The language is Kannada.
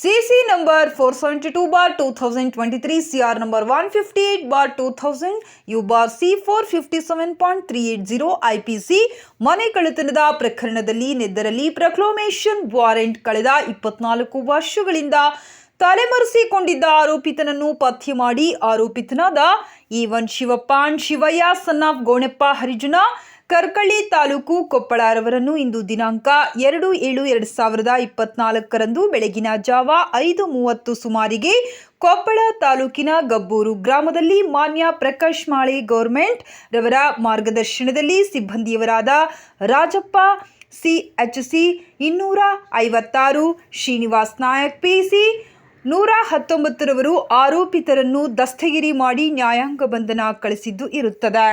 Four seventy two bar two thousand twenty three C R number one fifty eight bar two thousand U bar C four fifty seven point three eight zero I P C ಮನೆ ಕಳೆತನದ ಪ್ರಕರಣದಲ್ಲಿ ನೆದ್ದರಲ್ಲಿ ಪ್ರಕ್ಲೋಮೇಷನ್ ವಾರೆಂಟ್ ಕಳೆದ ಇಪ್ಪತ್ನಾಲ್ಕು ವರ್ಷಗಳಿಂದ ತಲೆಮರೆಸಿಕೊಂಡಿದ್ದ ಆರೋಪಿತನನ್ನು ಪಥ್ಯ ಮಾಡಿ ಆರೋಪಿತನಾದ ಈವನ್ ಶಿವಪ್ಪಾಣ್ ಶಿವಯ್ಯ ಸನ್ ಆಫ್ ಗೋಣೆಪ್ಪ ಹರಿಜನ ಕರ್ಕಳ್ಳಿ ತಾಲೂಕು ಕೊಪ್ಪಳರವರನ್ನು ಇಂದು ದಿನಾಂಕ ಎರಡು ಏಳು ಎರಡು ಸಾವಿರದ ಇಪ್ಪತ್ನಾಲ್ಕರಂದು ಬೆಳಗಿನ ಜಾವ ಐದು ಮೂವತ್ತು ಸುಮಾರಿಗೆ ಕೊಪ್ಪಳ ತಾಲೂಕಿನ ಗಬ್ಬೂರು ಗ್ರಾಮದಲ್ಲಿ ಮಾನ್ಯ ಪ್ರಕಾಶ್ ಮಾಳೆ ಗೌರ್ಮೆಂಟ್ ರವರ ಮಾರ್ಗದರ್ಶನದಲ್ಲಿ ಸಿಬ್ಬಂದಿಯವರಾದ ರಾಜಪ್ಪ, ಸಿ ಎಚ್ ಸಿ ಇನ್ನೂರ ಐವತ್ತಾರು, ಶ್ರೀನಿವಾಸ್ ನಾಯಕ್ ಪಿ ಸಿ ನೂರ ಹತ್ತೊಂಬತ್ತರವರು ಆರೋಪಿತರನ್ನು ದಸ್ತಗಿರಿ ಮಾಡಿ ನ್ಯಾಯಾಂಗ ಬಂಧನ ಕಳಿಸಿದ್ದು ಇರುತ್ತದೆ.